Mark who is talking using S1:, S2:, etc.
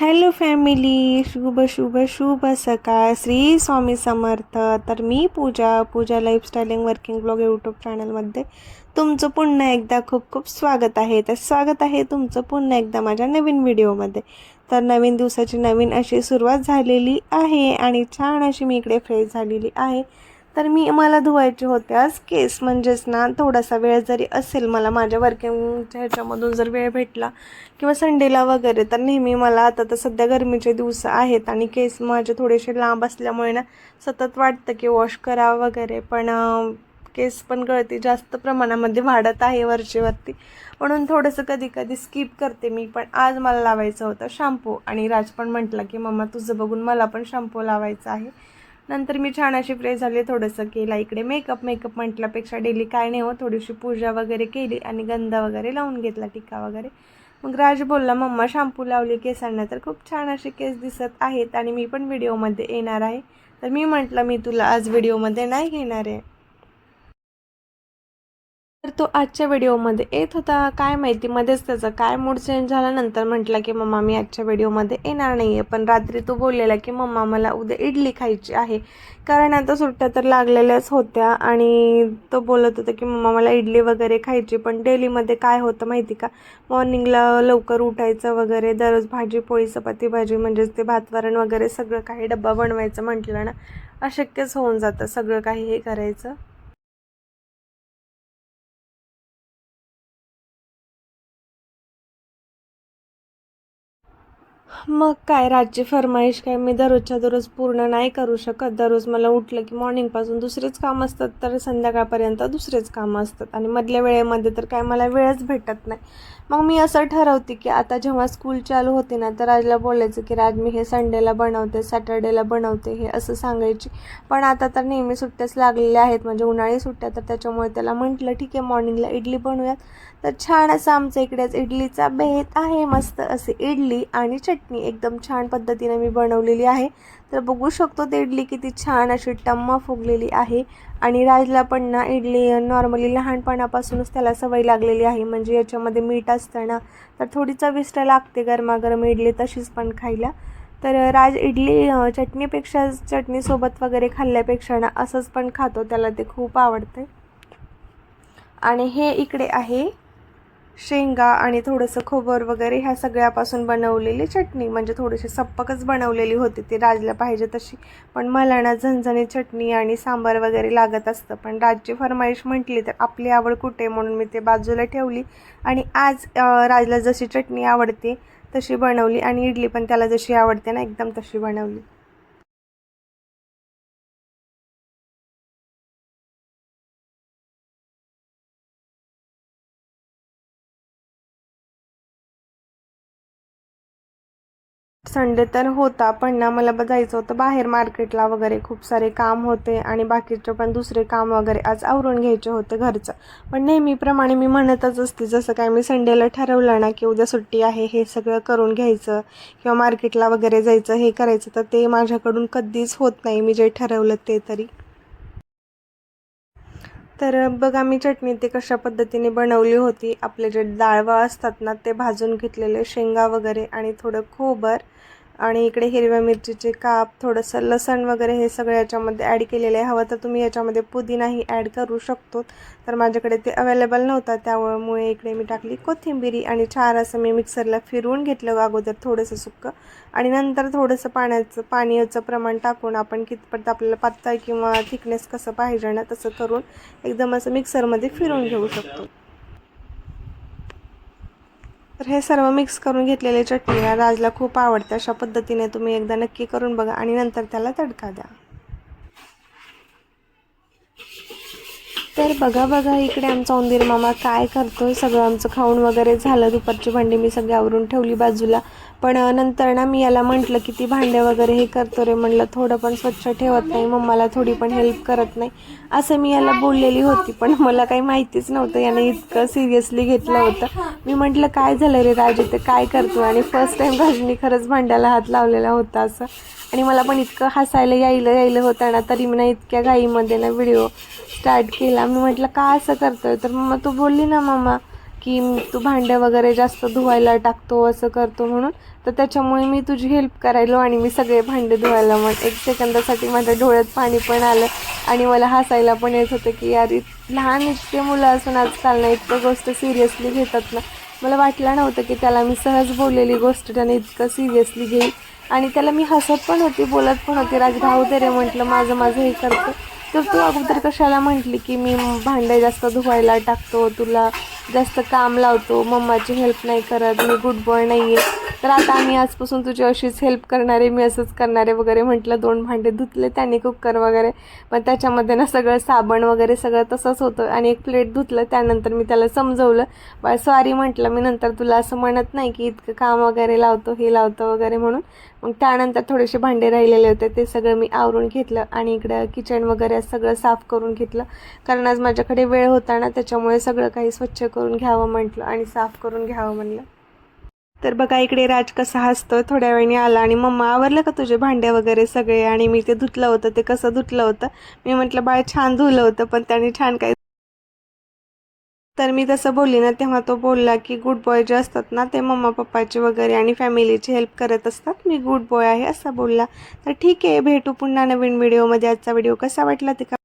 S1: Hello family शुभ शुभ शुभ सकाळ. श्री स्वामी समर्थ. तर मी Pooja Pooja lifestyling working blog YouTube चॅनलमध्ये तुमचं पुन्हा एकदा खूप खूप स्वागत आहे. तर स्वागत आहे तुमचं पुन्हा एकदा माझ्या नवीन व्हिडिओमध्ये तर नवीन दिवसाची नवीन अशी सुरुवात झालेली आहे आणि छान अशी मी इकडे फ्रेश झालेली आहे. तर मी मला धुवायचे होते आज केस. म्हणजेच ना थोडासा वेळ जरी असेल मला माझ्या वर्किंगच्या ह्याच्यामधून जर वेळ भेटला किंवा संडेला वगैरे तर नेहमी मला आता तर सध्या गरमीचे दिवस आहेत आणि केस माझे थोडेसे लांब असल्यामुळे ना सतत वाटतं की वॉश करा वगैरे. पण केस पण गळती जास्त प्रमाणामध्ये वाढत आहे वरचेवरती. म्हणून थोडंसं कधी कधी स्किप करते मी. पण आज मला लावायचं होतं शॅम्पू आणि राज पण म्हटलं की मम्मा तुझं बघून मला पण शॅम्पू लावायचा आहे. नंतर मी छान अशी फ्रेश झाली थोडंसं केला इकडे मेकअप मेकअप म्हटल्यापेक्षा डेली काय नाही हो थोडीशी पूजा वगैरे केली आणि गंध वगैरे लावून घेतला टिक्का वगैरे. मग राज बोलला मम्मा शॅम्पू लावली केसांना तर खूप छान असे केस दिसत आहेत आणि मी पण व्हिडिओमध्ये येणार आहे. तर मी म्हटलं मी तुला आज व्हिडिओमध्ये नाही घेणार आहे. तर तो आजच्या व्हिडिओमध्ये येत होता. काय माहिती मध्येच त्याचा काय मूड चेंज झाल्यानंतर म्हटला की मम्मा मी आजच्या व्हिडिओमध्ये येणार नाही आहे पण रात्री तो बोललेला की मम्मा मला उद्या इडली खायची आहे. कारण आता सुट्ट्या तर लागलेल्याच होत्या आणि तो बोलत होता की मम्मा मला इडली वगैरे खायची. पण डेलीमध्ये काय होतं माहिती का? मॉर्निंगला लवकर उठायचं वगैरे दररोज भाजी पोळी चपाती भाजी म्हणजेच ते भातवरण वगैरे सगळं काही डब्बा बनवायचं म्हटलं ना अशक्यच होऊन जातं सगळं काही हे करायचं. मग काय रातची फरमाईश काय? मी दररोजच्या दररोज पूर्ण नाही करू शकत. दररोज मला उठलं की मॉर्निंगपासून दुसरेच काम असतात तर संध्याकाळपर्यंत दुसरेच कामं असतात. आणि मधल्या वेळेमध्ये तर काय मला वेळच भेटत नाही. मग मी असं ठरवते की आता जेव्हा स्कूल चालू होते ना तर राजला बोलायचं की राज मी हे संडेला बनवते सॅटर्डेला बनवते हे असं सांगायची. पण आता तर नेहमी सुट्ट्याच लागलेल्या आहेत. म्हणजे उन्हाळी सुट्ट्या तर त्याच्यामुळे त्याला म्हटलं ठीक आहे मॉर्निंगला इडली बनवूयात. तर छान असं आमच्या इकडेच इडलीचा बेत आहे मस्त असे इडली आणि चटणी. एकदम छान पद्धतीने मी बनवलेली आहे. तर बघू शकतो ते इडली किती छान अशी टम्मा फुगलेली आहे. आणि राजला पण ना इडली नॉर्मली लहानपणापासूनच त्याला सवय लागलेली आहे. म्हणजे याच्यामध्ये मीठ असतं ना तर थोडी चविष्ट लागते गरमागरम इडली तशीच पण खायला. तर राज इडली चटणीपेक्षा चटणीसोबत वगैरे खाल्ल्यापेक्षा ना असंच पण खातो. त्याला ते खूप आवडते. आणि हे इकडे आहे. शेंगा आणि थोडंसं खोबर वगैरे ह्या सगळ्यापासून बनवलेली चटणी म्हणजे थोडीशी सप्पकच बनवलेली होती ती राजला पाहिजे तशी. पण मला ना झणझणी चटणी आणि सांबार वगैरे लागत असतं. पण राजची फरमाईश म्हटली तर आपली आवड कुठे म्हणून मी ते बाजूला ठेवली. आणि आज राजला जशी चटणी आवडते तशी बनवली आणि इडली पण त्याला जशी आवडते ना एकदम तशी बनवली. संडे तर होता पण ना मला जायचं होतं. बाहेर मार्केटला वगैरे खूप सारे काम होते आणि बाकीचे पण दुसरे काम वगैरे आज आवरून घ्यायचे होते घरचं. पण नेहमीप्रमाणे मी म्हणतच असते जसं काय मी संडेला ठरवलं ना की उद्या सुट्टी आहे हे सगळं करून घ्यायचं किंवा मार्केटला वगैरे जायचं हे करायचं तर ते माझ्याकडून कधीच होत नाही मी जे ठरवलं ते तरी. तर बघा मी चटणी ते कशा पद्धतीने बनवली होती. आपले जे डाळवा असतात ना ते भाजून घेतलेले शेंगा वगैरे आणि थोडं खोबर. आणि इकडे हिरव्या मिरचीचे काप थोडंसं लसण वगैरे हे सगळं याच्यामध्ये ॲड केलेलं आहे. हवं तर तुम्ही याच्यामध्ये पुदिनाही ॲड करू शकतो. तर माझ्याकडे ते अवेलेबल नव्हता त्यामुळे इकडे मी टाकली कोथिंबिरी आणि छान असं मी मिक्सरला फिरवून घेतलं अगोदर थोडंसं सुक्कं. आणि नंतर थोडंसं पाण्याचं पाण्याचं प्रमाण टाकून आपण कितपत आपल्याला पातळ किंवा थिकनेस कसं पाहिजे ना तसं करून एकदम असं मिक्सरमध्ये फिरवून घेऊ शकतो. तर हे सर्व मिक्स करून घेतलेले चटणीला राजला खूप आवडते. अशा पद्धतीने तुम्ही एकदा नक्की करून बघा आणि नंतर त्याला तडका द्या. तर बघा बघा इकडे आमचा उंदीर मामा काय करतोय. सगळं आमचं खाऊन वगैरे झालं. दुपारची भांडी मी सगळी आवरून ठेवली बाजूला. पण नंतर ना मी याला म्हटलं की ती भांडे वगैरे हे करतो रे म्हणलं थोडं पण स्वच्छ ठेवत नाही मम्माला थोडी पण हेल्प करत नाही. असं मी याला बोललेली होती पण मला काही माहितीच नव्हतं याने इतकं सिरियसली घेतलं होतं. मी म्हटलं काय झालं रे राज ते काय करतो आणि फर्स्ट टाईम राजनी खरंच भांड्याला हात लावलेला होता असं. आणि मला पण इतकं हसायला यायलं यायलं होतं ना तरी मी ना इतक्या घाईमध्ये ना व्हिडिओ स्टार्ट केला. मी म्हटलं का असं करतोय? तर मग तू बोलली ना मम्मा. की तू भांडे वगैरे जास्त धुवायला टाकतो असं करतो म्हणून तर त्याच्यामुळे मी तुझी हेल्प करायलो आणि मी सगळे भांडे धुवायला मग एक सेकंदासाठी माझ्या डोळ्यात पाणी पण आलं आणि मला हसायला पण येत होतं की यार लहान इतके मुलं असून आजकाल ना इतकं गोष्ट सिरियसली घेतात ना. मला वाटलं नव्हतं की त्याला मी सहज बोललेली गोष्ट त्याने इतकं सिरियसली घेईल. आणि त्याला मी हसत पण होती बोलत पण होती. राज भाऊ दे रे म्हटलं माझं माझं हे करतो. तर तू अगोदर कशाला म्हटली की मी भांडे जास्त धुवायला टाकतो तुला जास्त काम लावतो मम्माची हेल्प नाही करत मी गुड बॉय नाही आहे तर आता आम्ही आजपासून तुझी अशीच हेल्प करणारे मी असंच करणारे वगैरे म्हटलं दोन भांडे धुतले त्याने कुकर वगैरे. पण त्याच्यामध्ये ना सगळं साबण वगैरे सगळं तसंच होतं आणि एक प्लेट धुतलं त्यानंतर मी त्याला समजवलं. बा सॉरी म्हटलं मी नंतर तुला असं म्हणत नाही की इतकं काम वगैरे लावतो हे लावतो वगैरे म्हणून. मग त्यानंतर थोडेसे भांडे राहिलेले होते ते सगळं मी आवरून घेतलं आणि इकडं किचन वगैरे सगळं साफ करून घेतलं. कारण आज माझ्याकडे वेळ होता ना त्याच्यामुळे सगळं काही स्वच्छ करून घ्यावं म्हटलं आणि साफ करून घ्यावं म्हणलं. तर बघा इकडे राज कसा हसतो थोड्या वेळाने आला आणि मम्मा आवरलं का तुझे भांडे वगैरे सगळे? आणि मी ते धुतलं होतं ते कसं धुतलं होतं मी म्हटलं बाळ छान धुलं होतं पण त्याने छान काही तर मी तसं बोलली ना तेव्हा तो बोलला की गुड बॉय जे असतात ना ते मम्मा पप्पाचे वगैरे आणि फॅमिलीची हेल्प करत असतात मी गुड बॉय आहे असं बोलला. तर ठीक आहे भेटू पुन्हा नवीन व्हिडिओमध्ये. आजचा व्हिडिओ कसा वाटला ते का